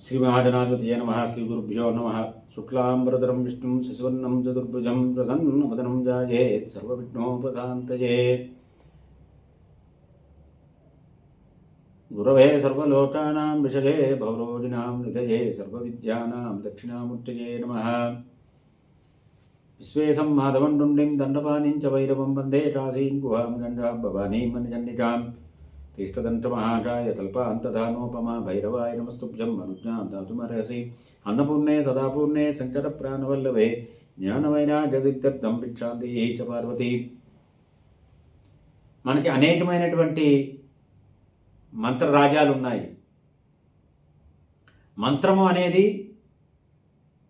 శ్రీమహాజనాధిపతయ నమ శ్రీ గురుభ్యో నమ శుక్లాంబరధరం విష్ణుం శశివర్ణం చతుర్భుజం ప్రసన్నవదనం జాయేత్ సర్వవిఘ్నోపశాంతయే గురవే సర్వలోకానాం విషజే భౌరోజినాం నిధయే సర్వవిద్యానాం దక్షిణామూర్తయే నమ విశ్వేశం మాధవన్డుండిం దండపానిం చ వైరవం వందే కాశీం గుహాం గంగా భవానీం మణిజన్నికాం తిష్టదంతమహాకాయ తల్పాంతధానోపమా భైరవాయ నమస్తుభ్యం అనుజ్ఞాం దాతుమర్హసి అన్నపూర్ణే సదాపూర్ణే శంకర ప్రాణవల్లభే జ్ఞానవైరాగ్యసిద్ధర్థం భిక్షాంతి చ పార్వతి మనకి అనేకమైనటువంటి మంత్రరాజాలు ఉన్నాయి మంత్రము అనేది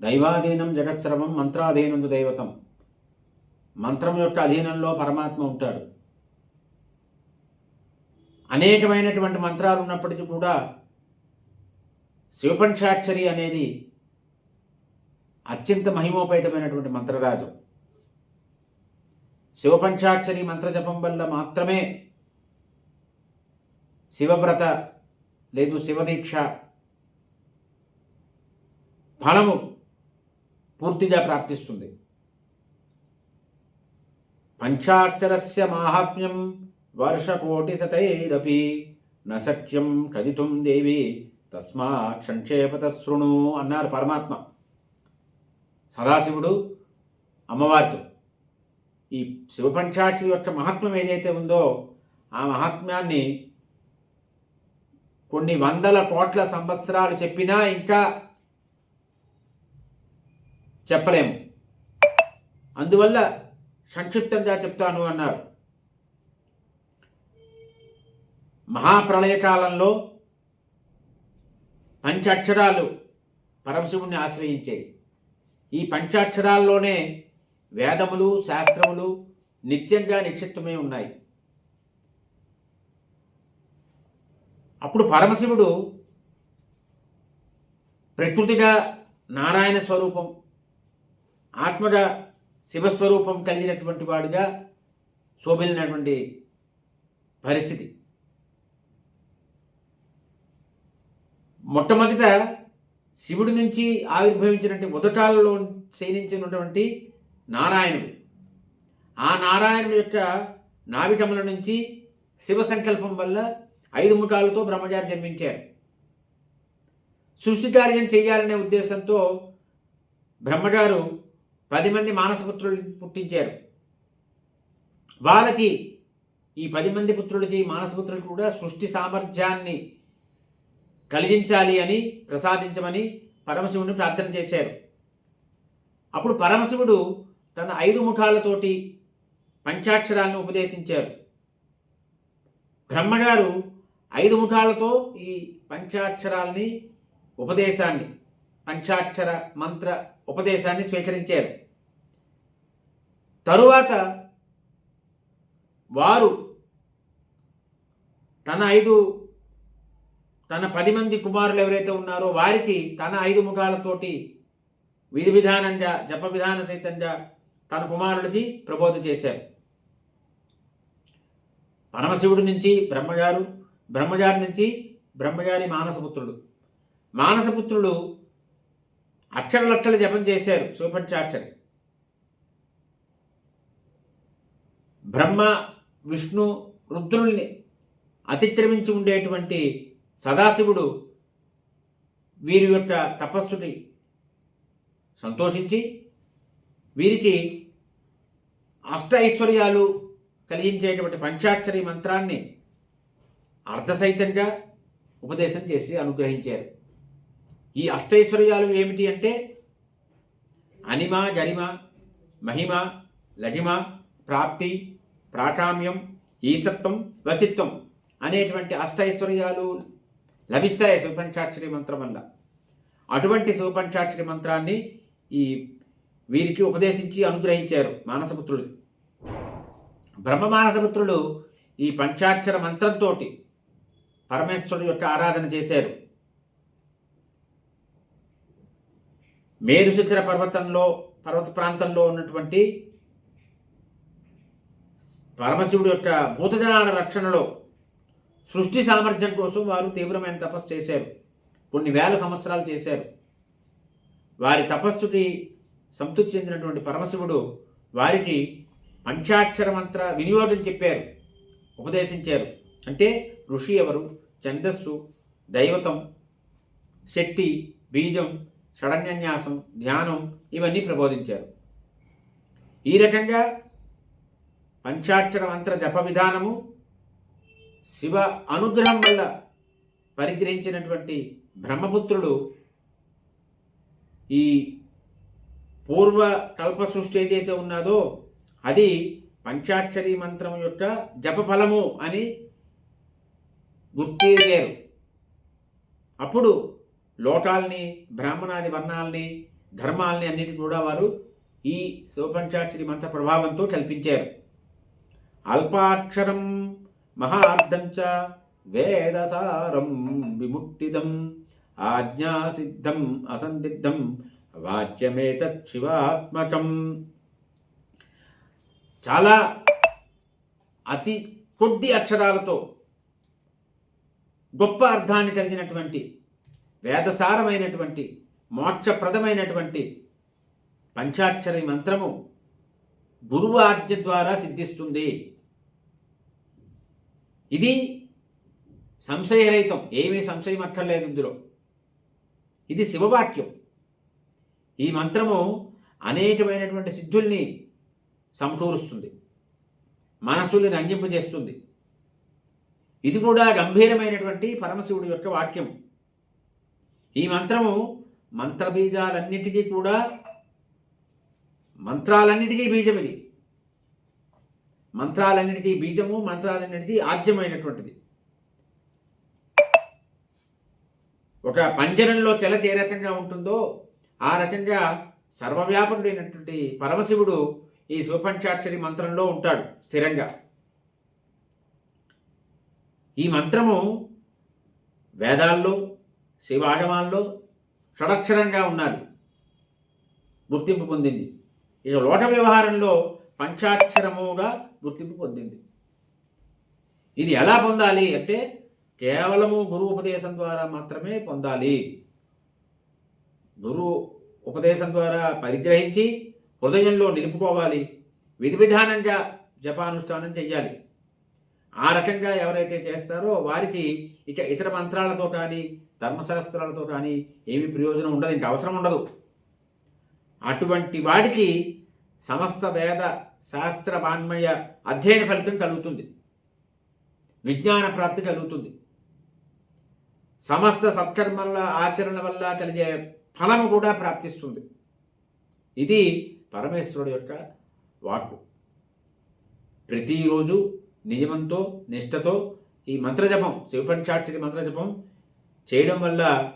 దైవాధీనం జగత్స్రవం మంత్రాధీనం దైవతం మంత్రం యొక్క అధీనంలో పరమాత్మ ఉంటాడు అనేకమైనటువంటి మంత్రాలు ఉన్నప్పటికీ కూడా శివపంచాక్షరి అనేది అత్యంత మహిమోపేతమైనటువంటి మంత్రరాజు. శివపంచాక్షరి మంత్రజపం వల్ల మాత్రమే శివవ్రత లేదు శివదీక్ష ఫలము పూర్తిగా ప్రాప్తిస్తుంది. పంచాక్షరస్య మాహాత్మ్యం వర్షకోటిశతైరపి న సఖ్యం కదితుం దేవి తస్మాత్ సంక్షేపత శృణు అన్నారు పరమాత్మ. సదాశివుడు అమ్మవారితో ఈ శివపంచాక్షి యొక్క మహాత్మ్యం ఏదైతే ఉందో ఆ మహాత్మ్యాన్ని కొన్ని వందల కోట్ల సంవత్సరాలు చెప్పినా ఇంకా చెప్పలేము. అందువల్ల సంక్షిప్తంగా చెప్తాను అన్నారు. మహాప్రళయకాలంలో పంచాక్షరాలు పరమశివుణ్ణి ఆశ్రయించాయి. ఈ పంచాక్షరాల్లోనే వేదములు శాస్త్రములు నిత్యంగా నిక్షిప్తమై ఉన్నాయి. అప్పుడు పరమశివుడు ప్రకృతిగా నారాయణ స్వరూపం ఆత్మగా శివస్వరూపం కలిగినటువంటి వాడుగా శోభిలినటువంటి పరిస్థితి. మొట్టమొదట శివుడి నుంచి ఆవిర్భవించినటువంటి మొదటాలలో శయనించినటువంటి నారాయణుడు. ఆ నారాయణుడు యొక్క నావికముల నుంచి శివ సంకల్పం వల్ల ఐదు ముఠాలతో బ్రహ్మచారి జన్మించారు. సృష్టి కార్యం చేయాలనే ఉద్దేశంతో బ్రహ్మగారు పది మంది మానసపుత్రులు పుట్టించారు. వాళ్ళకి ఈ పది మంది పుత్రులకి మానసపుత్రులు కూడా సృష్టి సామర్థ్యాన్ని కలిగించాలి అని ప్రసాదించమని పరమశివుని ప్రార్థన చేశారు. అప్పుడు పరమశివుడు తన ఐదు ముఖాలతోటి పంచాక్షరాలను ఉపదేశించారు. బ్రహ్మగారు ఐదు ముఖాలతో ఈ పంచాక్షరాల్ని ఉపదేశాన్ని పంచాక్షర మంత్ర ఉపదేశాన్ని స్వీకరించారు. తరువాత వారు తన ఐదు తన పది మంది కుమారులు ఎవరైతే ఉన్నారో వారికి తన ఐదు ముఖాలతోటి విధి విధానంగా జప విధాన సహితంగా తన కుమారుడికి ప్రబోధ చేశారు. పరమశివుడి నుంచి బ్రహ్మగారు బ్రహ్మగారి నుంచి బ్రహ్మగారి మానసపుత్రుడు. మానసపుత్రుడు అక్షర లక్షలు జపం చేశారు శివపంచాక్షరి బ్రహ్మ విష్ణు రుద్రుల్ని అతిక్రమించి ఉండేటువంటి సదాశివుడు వీరి యొక్క తపస్సుని సంతోషించి వీరికి అష్ట ఐశ్వర్యాలు కలిగించేటువంటి పంచాక్షరి మంత్రాన్ని అర్ధసైతంగా ఉపదేశం చేసి అనుగ్రహించారు. ఈ అష్టైశ్వర్యాలు ఏమిటి అంటే అనిమ గరిమ మహిమ లగిమ ప్రాప్తి ప్రాకామ్యం ఈసత్వం వసిత్వం అనేటువంటి అష్టైశ్వర్యాలు లభిస్తాయి సూపంచాక్షరి మంత్రం వల్ల అటువంటి సూపంచాక్షరి మంత్రాన్ని ఈ వీరికి ఉపదేశించి అనుగ్రహించారు మానసపుత్రుడు. బ్రహ్మ మానసపుత్రులు ఈ పంచాక్షర మంత్రంతో పరమేశ్వరుడు యొక్క ఆరాధన చేశారు. మేరుశిఖర పర్వతంలో పర్వత ప్రాంతంలో ఉన్నటువంటి పరమశివుడి యొక్క భూతజనాల రక్షణలో సృష్టి సామర్థ్యం కోసం వారు తీవ్రమైన తపస్సు చేశారు. కొన్ని వేల సంవత్సరాలు చేశారు. వారి తపస్సుకి సంతృప్తి చెందినటువంటి పరమశివుడు వారికి పంచాక్షర మంత్ర వినియోగం చెప్పారు. ఉపదేశించారు. అంటే ఋషి ఎవరు? ఛందస్సు దైవతం శక్తి బీజం షడన్యన్యాసం ధ్యానం ఇవన్నీ ప్రబోధించారు. ఈ రకంగా పంచాక్షర మంత్ర జప విధానము శివ అనుగ్రహం వల్ల పరిగ్రహించినటువంటి బ్రహ్మపుత్రుడు ఈ పూర్వ కల్ప సృష్టి ఏదైతే ఉన్నదో అది పంచాక్షరి మంత్రం యొక్క జపఫలము అని గుర్తిరిగారు. అప్పుడు లోటాల్ని బ్రాహ్మణాది వర్ణాలని ధర్మాల్ని అన్నిటి కూడా వారు ఈ శివపంచాక్షరి మంత్ర ప్రభావంతో కల్పించారు. అల్పాక్షరం మహార్థం చ వేదసారం విముక్తిదం ఆజ్ఞాసిద్ధం అసందిగ్ధం వాక్యమేతత్ శివాత్మకం. చాలా అతి కొద్ది అక్షరాలతో గొప్ప అర్థాన్ని కలిగినటువంటి వేదసారమైనటువంటి మోక్షప్రదమైనటువంటి పంచాక్షరి మంత్రము గురువు ద్వారా సిద్ధిస్తుంది. ఇది సంశయరహితం. ఏమీ సంశయం అక్కర్లేదు ఇందులో. ఇది శివవాక్యం. ఈ మంత్రము అనేకమైనటువంటి సిద్ధుల్ని సమకూరుస్తుంది మనసుల్ని రంజింపజేస్తుంది ఇది కూడా గంభీరమైనటువంటి పరమశివుడి యొక్క వాక్యం. ఈ మంత్రము మంత్రబీజాలన్నిటికీ కూడా మంత్రాలన్నిటికీ బీజం ఇది. మంత్రాలన్నిటికీ బీజము మంత్రాలన్నిటికీ ఆద్యమైనటువంటిది ఒక పంజరంలో చెలతి ఏ రకంగా ఉంటుందో ఆ రకంగా సర్వవ్యాపకుడైనటువంటి పరమశివుడు ఈ శివపంచాక్షరి మంత్రంలో ఉంటాడు స్థిరంగా. ఈ మంత్రము వేదాల్లో శివాగమాల్లో షడక్షరంగా ఉన్నది గుర్తింపు పొందింది. ఇక లోక వ్యవహారంలో పంచాక్షరముగా గుర్తింపు పొందింది. ఇది ఎలా పొందాలి అంటే కేవలము గురు ఉపదేశం ద్వారా మాత్రమే పొందాలి. గురు ఉపదేశం ద్వారా పరిగ్రహించి హృదయంలో నిలుపుకోవాలి. విధి విధానంగా జపానుష్ఠానం చెయ్యాలి. ఆ రకంగా ఎవరైతే చేస్తారో వారికి ఇక ఇతర మంత్రాలతో కానీ ధర్మశాస్త్రాలతో కానీ ఏమి ప్రయోజనం ఉండదు. ఇంకా అవసరం ఉండదు. అటువంటి వాడికి సమస్త వేద శాస్త్ర వాన్మయ అధ్యయన ఫలితం కలుగుతుంది. విజ్ఞాన ప్రాప్తి కలుగుతుంది. సమస్త సత్కర్మల ఆచరణ వల్ల కలిగే ఫలము కూడా ప్రాప్తిస్తుంది. ఇది పరమేశ్వరుడు యొక్క వాక్కు. ప్రతిరోజు నియమంతో నిష్టతో ఈ మంత్రజపం శివపంచాక్షరి మంత్రజపం చేయడం వల్ల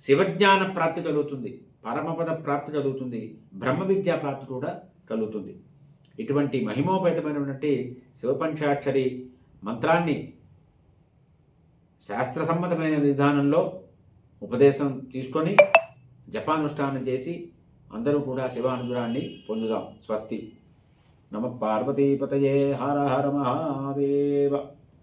శివజ్ఞాన ప్రాప్తి కలుగుతుంది. పరమపద ప్రాప్తి కలుగుతుంది. బ్రహ్మ విద్యా ప్రాప్తి కూడా కలుగుతుంది. ఇటువంటి మహిమోపేతమైనటువంటి శివపంచాక్షరి మంత్రాన్ని శాస్త్రసమ్మతమైన విధానంలో ఉపదేశం తీసుకొని జపానుష్ఠానం చేసి అందరూ కూడా శివానుగ్రహాన్ని పొందుదాం. స్వస్తి. నమ పార్వతీపతయే హర హర మహాదేవ.